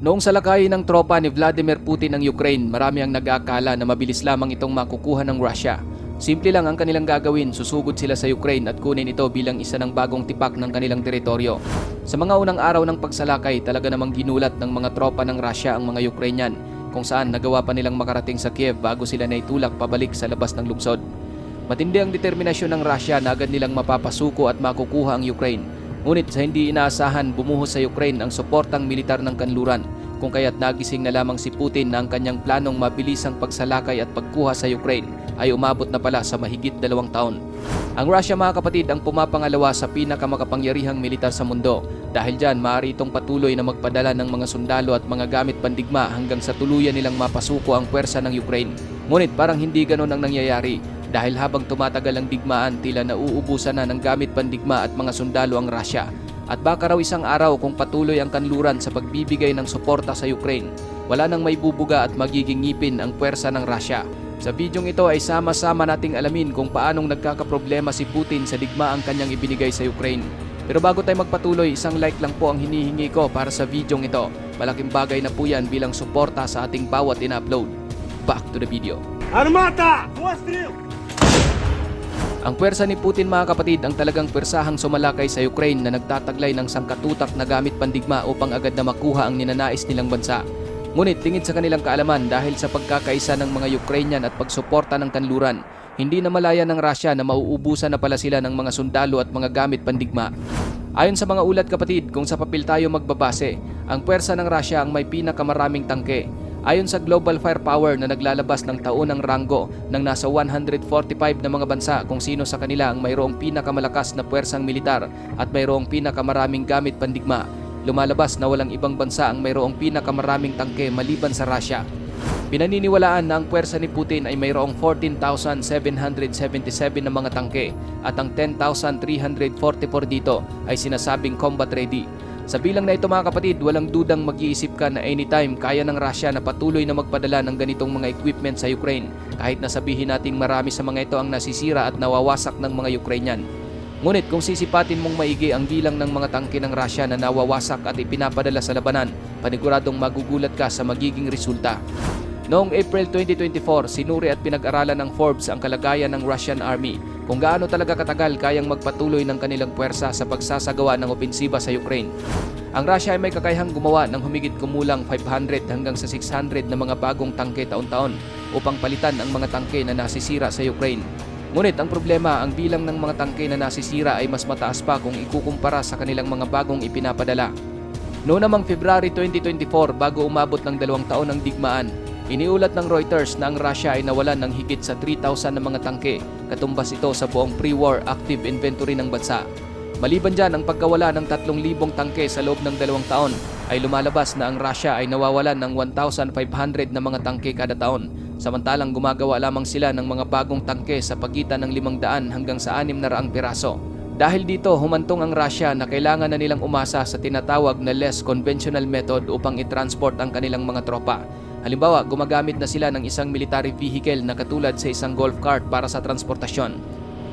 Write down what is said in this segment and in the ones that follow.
Noong salakay ng tropa ni Vladimir Putin ang Ukraine, marami ang nag-aakala na mabilis lamang itong makukuha ng Russia. Simple lang ang kanilang gagawin, susugod sila sa Ukraine at kunin ito bilang isa ng bagong tipak ng kanilang teritoryo. Sa mga unang araw ng pagsalakay, talaga namang ginulat ng mga tropa ng Russia ang mga Ukrainian kung saan nagawa pa nilang makarating sa Kiev bago sila naitulak pabalik sa labas ng lungsod. Matindi ang determinasyon ng Russia na agad nilang mapapasuko at makukuha ang Ukraine. Ngunit sa hindi inaasahan, bumuhos sa Ukraine ang suportang militar ng kanluran kung kaya't nagising na lamang si Putin na ang kanyang planong mabilisang pagsalakay at pagkuha sa Ukraine ay umabot na pala sa mahigit dalawang taon. Ang Russia mga kapatid ang pumapangalawa sa pinakamakapangyarihang militar sa mundo dahil dyan maaari itong patuloy na magpadala ng mga sundalo at mga gamit pandigma hanggang sa tuluyan nilang mapasuko ang puwersa ng Ukraine. Ngunit parang hindi ganon ang nangyayari dahil habang tumatagal ang digmaan tila nauubusan na ng gamit pandigma at mga sundalo ang Russia at baka raw isang araw kung patuloy ang kanluran sa pagbibigay ng suporta sa Ukraine, wala nang may bubuga at magiging ngipin ang puwersa ng Russia. Sa bidyong ito ay sama-sama nating alamin kung paanong nagkakaproblema si Putin sa digmaang kanyang ibinigay sa Ukraine. Pero bago tayo magpatuloy, isang like lang po ang hinihingi ko para sa bidyong ito. Malaking bagay na po yan bilang suporta sa ating bawat in-upload. Back to the video. Армата! Постріл! Ang pwersa ni Putin mga kapatid ang talagang pwersahang sumalakay sa Ukraine na nagtataglay ng sangkatutak na gamit pandigma upang agad na makuha ang ninanais nilang bansa. Ngunit tingin sa kanilang kaalaman dahil sa pagkakaisa ng mga Ukrainian at pagsuporta ng kanluran, hindi na malaya ng Russia na mauubusan na pala sila ng mga sundalo at mga gamit pandigma. Ayon sa mga ulat kapatid, kung sa papel tayo magbabase, ang pwersa ng Russia ang may pinakamaraming tangke. Ayon sa Global Firepower na naglalabas ng taunang ranggo ng nasa 145 na mga bansa kung sino sa kanila ang mayroong pinakamalakas na puwersang militar at mayroong pinakamaraming gamit pandigma, lumalabas na walang ibang bansa ang mayroong pinakamaraming tangke maliban sa Russia. Pinaniniwalaan na ang puwersa ni Putin ay mayroong 14,777 na mga tangke at ang 10,344 dito ay sinasabing combat ready. Sa bilang na ito mga kapatid, walang dudang mag-iisip ka na anytime kaya ng Russia na patuloy na magpadala ng ganitong mga equipment sa Ukraine kahit na sabihin nating marami sa mga ito ang nasisira at nawawasak ng mga Ukrainian. Ngunit kung sisipatin mong maigi ang bilang ng mga tangke ng Russia na nawawasak at ipinapadala sa labanan, paniguradong magugulat ka sa magiging resulta. Noong April 2024, sinuri at pinag-aralan ng Forbes ang kalagayan ng Russian Army kung gaano talaga katagal kayang magpatuloy ng kanilang puwersa sa pagsasagawa ng opensiba sa Ukraine. Ang Russia ay may kakayahang gumawa ng humigit kumulang 500 hanggang sa 600 na mga bagong tangke taon-taon upang palitan ang mga tangke na nasisira sa Ukraine. Ngunit ang problema, ang bilang ng mga tangke na nasisira ay mas mataas pa kung ikukumpara sa kanilang mga bagong ipinapadala. Noong namang February 2024 bago umabot ng dalawang taon ng digmaan, Iniulat ng Reuters na ang Russia ay nawalan ng higit sa 3,000 na mga tangke, katumbas ito sa buong pre-war active inventory ng bansa. Maliban dyan ang pagkawala ng 3,000 tangke sa loob ng dalawang taon, ay lumalabas na ang Russia ay nawawalan ng 1,500 na mga tangke kada taon, samantalang gumagawa lamang sila ng mga bagong tangke sa pagitan ng 500 hanggang sa 600 piraso. Dahil dito, humantong ang Russia na kailangan na nilang umasa sa tinatawag na less conventional method upang i-transport ang kanilang mga tropa. Halimbawa, gumagamit na sila ng isang military vehicle na katulad sa isang golf cart para sa transportasyon.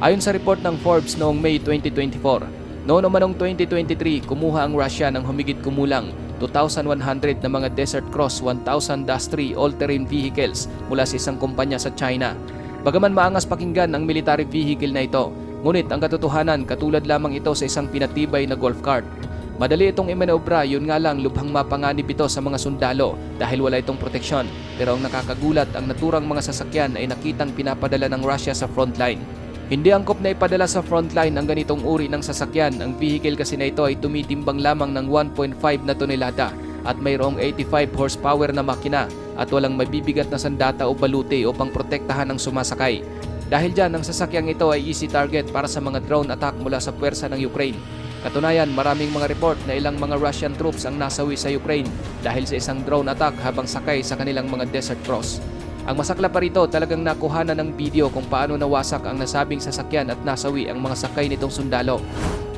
Ayon sa report ng Forbes noong May 2024, noong naman noong 2023, kumuha ang Russia ng humigit kumulang 2,100 na mga Desert Cross 1000-3 all-terrain vehicles mula sa isang kumpanya sa China. Bagaman maangas pakinggan ang military vehicle na ito, ngunit ang katotohanan katulad lamang ito sa isang pinatibay na golf cart. Madali itong imanobra, yun nga lang lubhang mapanganib ito sa mga sundalo dahil wala itong proteksyon. Pero ang nakakagulat, ang naturang mga sasakyan ay nakitang pinapadala ng Russia sa frontline. Hindi angkop na ipadala sa frontline ang ganitong uri ng sasakyan. Ang vehicle kasi na ito ay tumitimbang lamang ng 1.5 na tonelada at mayroong 85 horsepower na makina at walang mabibigat na sandata o baluti upang protektahan ang sumasakay. Dahil dyan, ang sasakyang ito ay easy target para sa mga drone attack mula sa puwersa ng Ukraine. Katunayan, maraming mga report na ilang mga Russian troops ang nasawi sa Ukraine dahil sa isang drone attack habang sakay sa kanilang mga Desert Cross. Ang masakla pa rito talagang nakuha na ng video kung paano nawasak ang nasabing sasakyan at nasawi ang mga sakay nitong sundalo.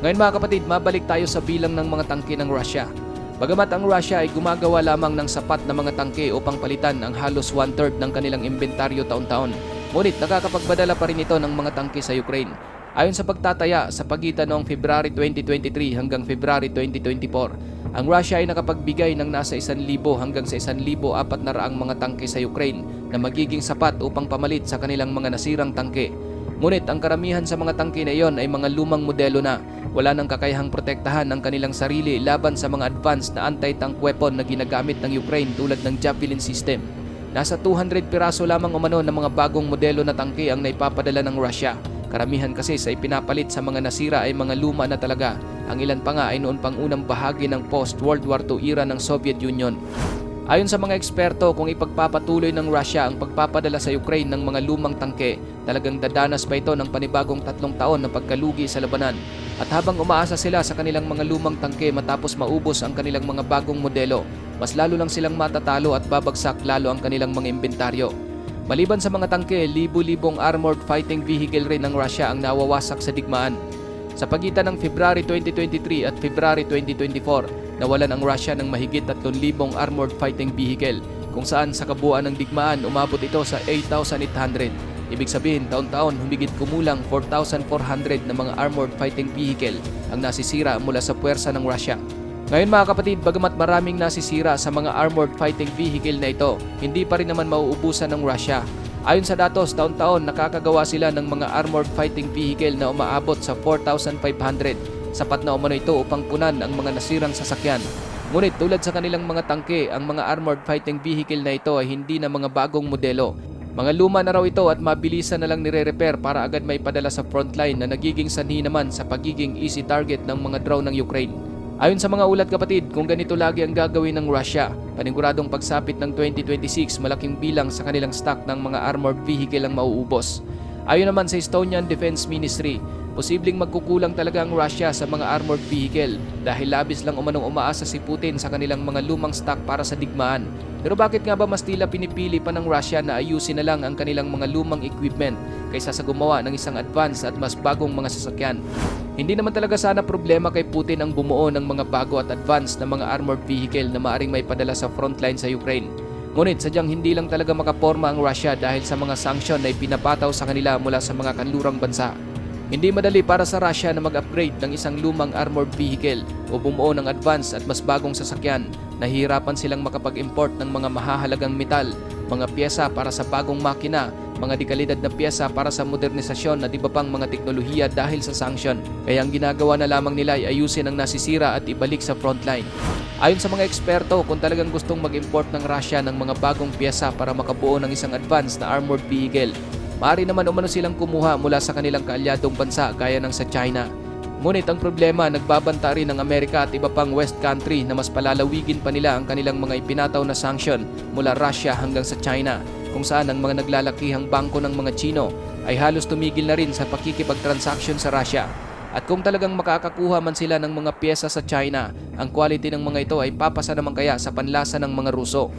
Ngayon mga kapatid, mabalik tayo sa bilang ng mga tangke ng Russia. Bagamat ang Russia ay gumagawa lamang ng sapat na mga tangke upang palitan ang halos one-third ng kanilang inventaryo taon-taon, ngunit nakakapagpadala pa rin ito ng mga tangke sa Ukraine. Ayon sa pagtataya sa pagitan noong February 2023 hanggang February 2024, ang Russia ay nakapagbigay ng nasa 1,000 hanggang sa 1,400 mga tangke sa Ukraine na magiging sapat upang pamalit sa kanilang mga nasirang tangke. Ngunit ang karamihan sa mga tangke na iyon ay mga lumang modelo na wala nang kakayahang protektahan ang kanilang sarili laban sa mga advanced na anti-tank weapon na ginagamit ng Ukraine tulad ng Javelin system. Nasa 200 piraso lamang umano ng mga bagong modelo na tangke ang naipapadala ng Russia. Karamihan kasi sa ipinapalit sa mga nasira ay mga luma na talaga. Ang ilan pa nga ay noon pang unang bahagi ng post-World War II era ng Soviet Union. Ayon sa mga eksperto, kung ipagpapatuloy ng Russia ang pagpapadala sa Ukraine ng mga lumang tangke, talagang dadanas pa ito ng panibagong tatlong taon na pagkalugi sa labanan. At habang umaasa sila sa kanilang mga lumang tangke matapos maubos ang kanilang mga bagong modelo, mas lalo lang silang matatalo at babagsak lalo ang kanilang mga inventaryo. Maliban sa mga tangke, libu-libong armored fighting vehicle rin ng Russia ang nawawasak sa digmaan. Sa pagitan ng February 2023 at February 2024, nawalan ang Russia ng mahigit 3,000 armored fighting vehicle kung saan sa kabuuan ng digmaan umabot ito sa 8,800. Ibig sabihin, taon-taon humigit kumulang 4,400 na mga armored fighting vehicle ang nasisira mula sa puwersa ng Russia. Ngayon mga kapatid, bagamat maraming nasisira sa mga armored fighting vehicle na ito, hindi pa rin naman mauubusan ng Russia. Ayon sa datos, taon-taon nakakagawa sila ng mga armored fighting vehicle na umaabot sa 4,500. Sapat na umano ito upang punan ang mga nasirang sasakyan. Ngunit tulad sa kanilang mga tangke, ang mga armored fighting vehicle na ito ay hindi na mga bagong modelo. Mga luma na raw ito at mabilisan na lang nire-repair para agad may padala sa frontline na nagiging sanhi naman sa pagiging easy target ng mga drone ng Ukraine. Ayon sa mga ulat kapatid, kung ganito lagi ang gagawin ng Russia, paniguradong pagsapit ng 2026 malaking bilang sa kanilang stock ng mga armored vehicle ang mauubos. Ayon naman sa Estonian Defense Ministry, posibleng magkukulang talaga ang Russia sa mga armored vehicle dahil labis lang umanong umaasa si Putin sa kanilang mga lumang stock para sa digmaan. Pero bakit nga ba mas tila pinipili pa ng Russia na ayusin na lang ang kanilang mga lumang equipment kaysa sa gumawa ng isang advanced at mas bagong mga sasakyan? Hindi naman talaga sana problema kay Putin ang bumuo ng mga bago at advanced na mga armored vehicle na maaring may padala sa frontline sa Ukraine. Ngunit sadyang hindi lang talaga makaporma ang Russia dahil sa mga sanction na ipinapataw sa kanila mula sa mga kanlurang bansa. Hindi madali para sa Russia na mag-upgrade ng isang lumang armored vehicle o bumuo ng advanced at mas bagong sasakyan. Nahihirapan silang makapag-import ng mga mahahalagang metal, mga pyesa para sa bagong makina, mga dekalidad na pyesa para sa modernisasyon at iba pang mga teknolohiya dahil sa sanction. Kaya ang ginagawa na lamang nila ay ayusin ang nasisira at ibalik sa frontline. Ayon sa mga eksperto, kung talagang gustong mag-import ng Russia ng mga bagong pyesa para makabuo ng isang advanced na armored vehicle, maaari naman umano silang kumuha mula sa kanilang kaalyadong bansa gaya ng sa China. Ngunit ang problema, nagbabanta rin ng Amerika at iba pang West country na mas palalawigin pa nila ang kanilang mga ipinataw na sanction mula Russia hanggang sa China kung saan ang mga naglalakihang bangko ng mga Chino ay halos tumigil na rin sa pakikipagtransaksyon sa Russia. At kung talagang makakakuha man sila ng mga pyesa sa China, ang quality ng mga ito ay papasa naman kaya sa panlasa ng mga Ruso.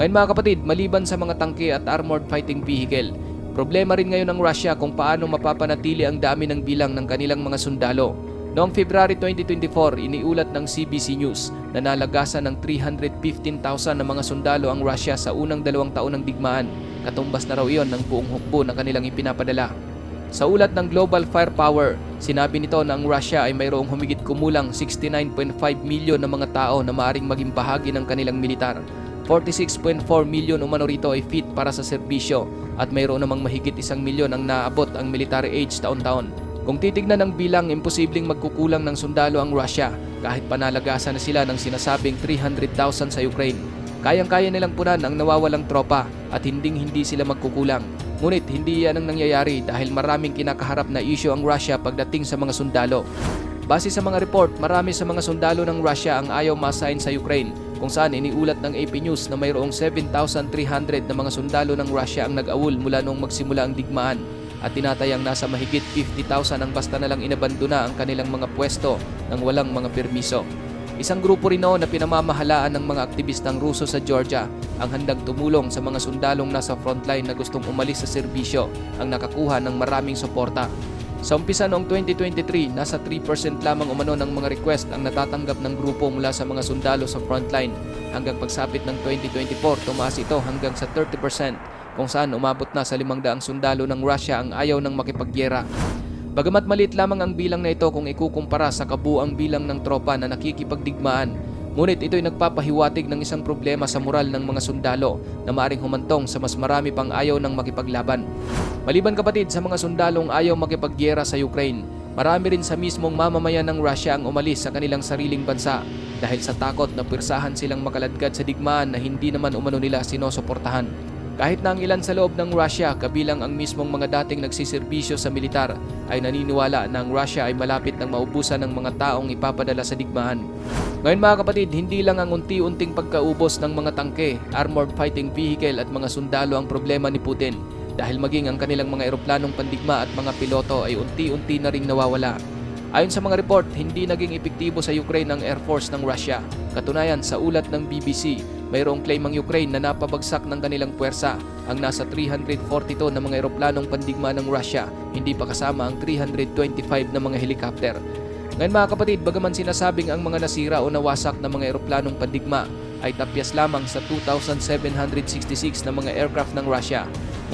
Ngayon mga kapatid, maliban sa mga tangke at armored fighting vehicle, problema rin ngayon ng Russia kung paano mapapanatili ang dami ng bilang ng kanilang mga sundalo. Noong February 2024, iniulat ng CBC News na nalagasan ng 315,000 na mga sundalo ang Russia sa unang dalawang taon ng digmaan. Katumbas na raw iyon ng buong hukbo na kanilang ipinapadala. Sa ulat ng Global Firepower, sinabi nito na ang Russia ay mayroong humigit kumulang 69.5 milyon na mga tao na maaring maging bahagi ng kanilang militar. 46.4 milyon umano rito ay fit para sa serbisyo at mayroon namang mahigit isang milyon ang naabot ang military age taon-taon. Kung titignan ang bilang, imposibleng magkukulang ng sundalo ang Russia kahit panalagasan na sila ng sinasabing 300,000 sa Ukraine. Kayang-kaya nilang punan ang nawawalang tropa at hinding-hindi sila magkukulang. Ngunit hindi yan ang nangyayari dahil maraming kinakaharap na issue ang Russia pagdating sa mga sundalo. Base sa mga report, marami sa mga sundalo ng Russia ang ayaw ma-assign sa Ukraine kung saan iniulat ng AP News na mayroong 7,300 na mga sundalo ng Russia ang nag-awol mula noong magsimula ang digmaan at tinatayang nasa mahigit 50,000 ang basta na lang inabandona ang kanilang mga pwesto ng walang mga permiso. Isang grupo rin noon na pinamamahalaan ng mga aktivistang Ruso sa Georgia ang handang tumulong sa mga sundalong nasa frontline na gustong umalis sa serbisyo ang nakakuha ng maraming suporta. Sa umpisa noong 2023, nasa 3% lamang umano ng mga request ang natatanggap ng grupo mula sa mga sundalo sa frontline. Hanggang pagsapit ng 2024, tumaas ito hanggang sa 30% kung saan umabot na sa 500 sundalo ng Russia ang ayaw ng makipagyera. Bagamat maliit lamang ang bilang na ito kung ikukumpara sa kabuang bilang ng tropa na nakikipagdigmaan, ngunit ito'y nagpapahiwatig ng isang problema sa moral ng mga sundalo na maaring humantong sa mas marami pang ayaw ng makipaglaban. Maliban kapatid sa mga sundalong ayaw makipagyera sa Ukraine, marami rin sa mismong mamamayan ng Russia ang umalis sa kanilang sariling bansa dahil sa takot na pirsahan silang makaladkad sa digmaan na hindi naman umano nila sinusuportahan. Kahit na ang ilan sa loob ng Russia kabilang ang mismong mga dating nagsiservisyo sa militar ay naniniwala na ang Russia ay malapit ng maubusan ng mga taong ipapadala sa digmaan. Ngayon mga kapatid, hindi lang ang unti-unting pagkaubos ng mga tangke, armored fighting vehicle at mga sundalo ang problema ni Putin dahil maging ang kanilang mga eroplanong pandigma at mga piloto ay unti-unti na ring nawawala. Ayon sa mga report, hindi naging epektibo sa Ukraine ang Air Force ng Russia. Katunayan, sa ulat ng BBC, mayroong claim ang Ukraine na napabagsak ng kanilang puwersa ang nasa 342 na mga eroplanong pandigma ng Russia, hindi pa kasama ang 325 na mga helicopter. Ngayon mga kapatid, bagaman sinasabing ang mga nasira o nawasak na mga eroplanong pandigma ay tapyas lamang sa 2,766 na mga aircraft ng Russia.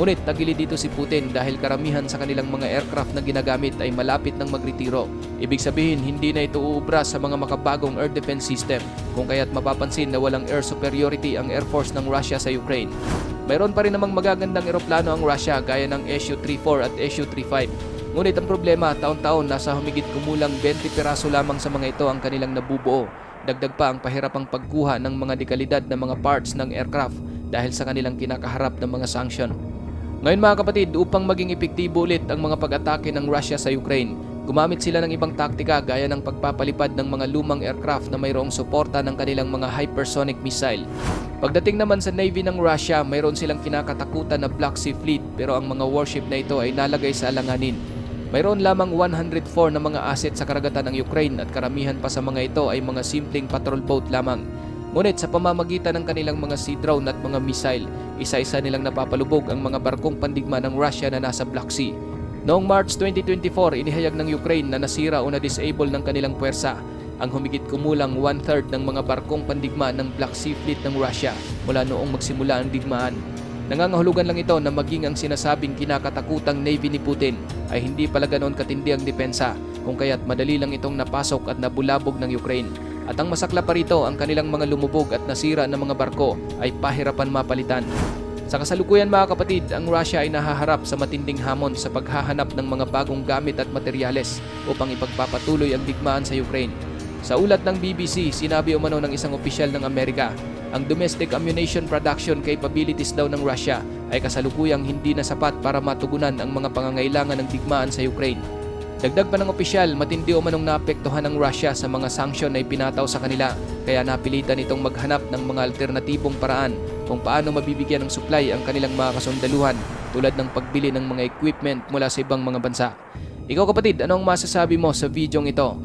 Ngunit tagilid dito si Putin dahil karamihan sa kanilang mga aircraft na ginagamit ay malapit ng magretiro. Ibig sabihin, hindi na ito uubra sa mga makabagong air defense system kung kaya't mapapansin na walang air superiority ang Air Force ng Russia sa Ukraine. Mayroon pa rin namang magagandang eroplano ang Russia gaya ng Su-34 at Su-35 Ngunit ang problema, taon-taon nasa humigit kumulang 20 piraso lamang sa mga ito ang kanilang nabubuo. Dagdag pa ang pahirapang pagkuha ng mga dekalidad na mga parts ng aircraft dahil sa kanilang kinakaharap ng mga sanction. Ngayon mga kapatid, upang maging epektibo ulit ang mga pag-atake ng Russia sa Ukraine, gumamit sila ng ibang taktika gaya ng pagpapalipad ng mga lumang aircraft na mayroong suporta ng kanilang mga hypersonic missile. Pagdating naman sa Navy ng Russia, mayroon silang kinakatakutan na Black Sea Fleet pero ang mga warship na ito ay nalagay sa alanganin. Mayroon lamang 104 na mga asset sa karagatan ng Ukraine at karamihan pa sa mga ito ay mga simpleng patrol boat lamang. Ngunit sa pamamagitan ng kanilang mga sea drone at mga missile, isa-isa nilang napapalubog ang mga barkong pandigma ng Russia na nasa Black Sea. Noong March 2024, inihayag ng Ukraine na nasira o na-disable ng kanilang puwersa ang humigit kumulang one-third ng mga barkong pandigma ng Black Sea Fleet ng Russia mula noong magsimula ang digmaan. Nangangahulugan lang ito na maging ang sinasabing kinakatakutang Navy ni Putin ay hindi pala ganoon katindi ang depensa kung kaya't madali lang itong napasok at nabulabog ng Ukraine. At ang masakla pa rito ang kanilang mga lumubog at nasira na mga barko ay pahirapan mapalitan. Sa kasalukuyan mga kapatid, ang Russia ay nahaharap sa matinding hamon sa paghahanap ng mga bagong gamit at materyales upang ipagpapatuloy ang digmaan sa Ukraine. Sa ulat ng BBC, sinabi umano ng isang opisyal ng Amerika, ang domestic ammunition production capabilities daw ng Russia ay kasalukuyang hindi na sapat para matugunan ang mga pangangailangan ng digmaan sa Ukraine. Dagdag pa ng opisyal, matindi umanong naapektuhan ng Russia sa mga sanksyon na ipinataw sa kanila kaya napilitan itong maghanap ng mga alternatibong paraan kung paano mabibigyan ng supply ang kanilang mga kasundaluhan tulad ng pagbili ng mga equipment mula sa ibang mga bansa. Ikaw kapatid, ano ang masasabi mo sa videong ito?